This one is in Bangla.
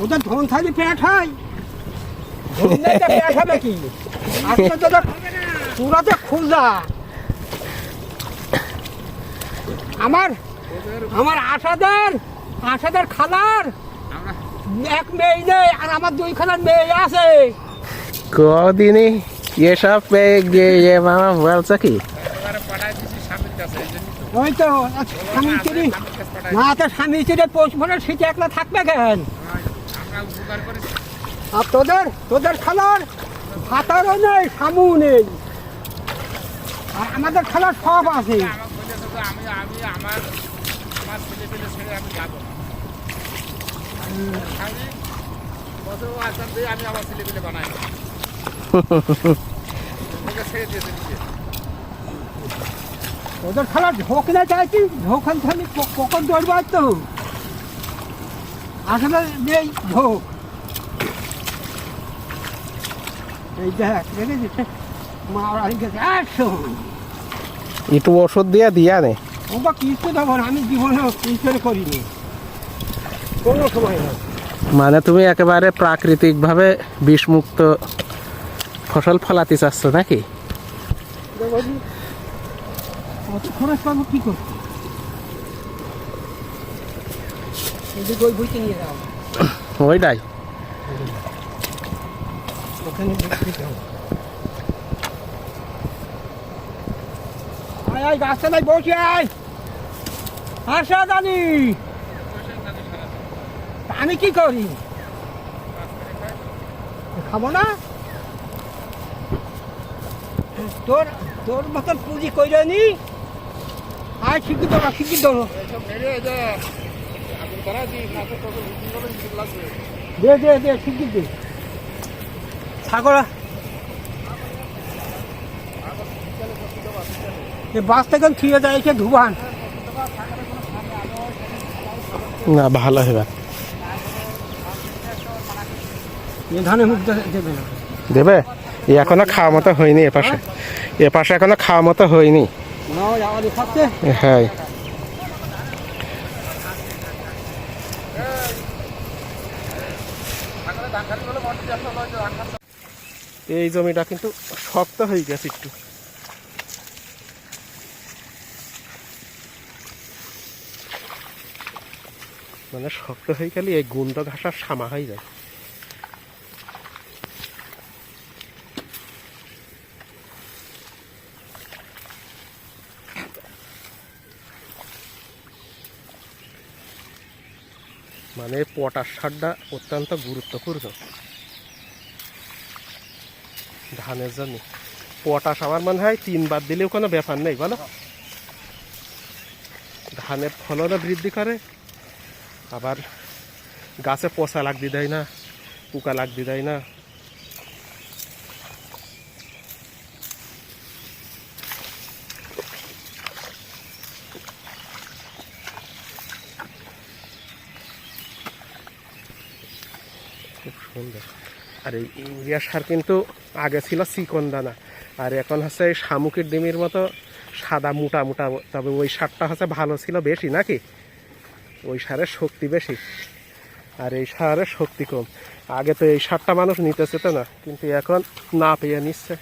ওদের ধন থালি পেট হয়। তো হবে কি? আজকে তোদের পুরাতে আমার আমার আশাদার আশাদার খালার এক মেয়ে নেই আর আমার দুই খালার মেয়ে আছে। কদিনই এসব পেয়ে গিয়ে মামা বলছে কি? ওই তো স্বামী স্ত্রী না তো স্বামী স্ত্রী পৌষ মানে শীতে একলা থাকবে কেন? আর তোদের তোদের খেলার ভাতারও নেই সামু নেই। আর আমাদের খেলার সব আছে। আমি আমি আমি আমি আমি ওদের খালার ঝোঁক না চাইছি ঝোঁকান খালি কখন দৌড়বার তো? আসলে এই দেখ দেখেছিস? মা আর গেছে একশো। একটু ওষুধ দিয়ে দিয়া নে। ও বা কিছু দেবো আমি জীবনে কিছু করিনি। কোনো সময় না। মানে তুমি একেবারে প্রাকৃতিকভাবে বিষমুক্ত ফসল ফলাতে চাচ্ছ নাকি? খরচ পাবো কি করতে? ওইটাই। আয় আয় বসে আয়। আসা জানি। আমি কি করি? খাব না? তোর তোর মতন পুঁজি কইরে নি? আয় শিক্ষিত না শিক্ষিত দে দে দে শিক্ষিত দে বাস থেকে থিয়ে যায় এসে ধুবান না ভালো হবে। ধানে মুখ দেবে না। দেবে? এ এখনও খাওয়া মতো হয়নি এপাশে। এপাশে এখনও খাওয়া মতো হয়নি। হ্যাঁ থাকলে ধান খালি বলে মন্ত্রী আসলে নয় যে ধান খাচ্ছে এই জমিটা কিন্তু শক্ত হয়ে গেছে একটু। মানে শক্ত হয়ে গেলে এই গুন্ড ঘাসা সামা হয়ে যায়। মানে পটাশ সারটা অত্যন্ত গুরুত্বপূর্ণ। ধানের জন্য। পটাশ আমার মনে হয় তিনবার দিলেও কোনো ব্যাপার নেই, বলো। ধানের ফলনও বৃদ্ধি করে, আবার গাছে পচা লাগতে দেয় না, পোকা লাগতে দেয় না। খুব সুন্দর। আর এই ইউরিয়া সার কিন্তু আগে ছিল চিকন দানা, আর এখন হচ্ছে এই শামুকের ডিমের মতো সাদা মোটা মোটা, তবে ওই সারটা হচ্ছে ভালো ছিল বেশি নাকি? ওই সারের শক্তি বেশি, আর এই সারের শক্তি কম। আগে তো এই সারটা মানুষ নিতেছে তো না, কিন্তু এখন না পেয়ে নিচ্ছে।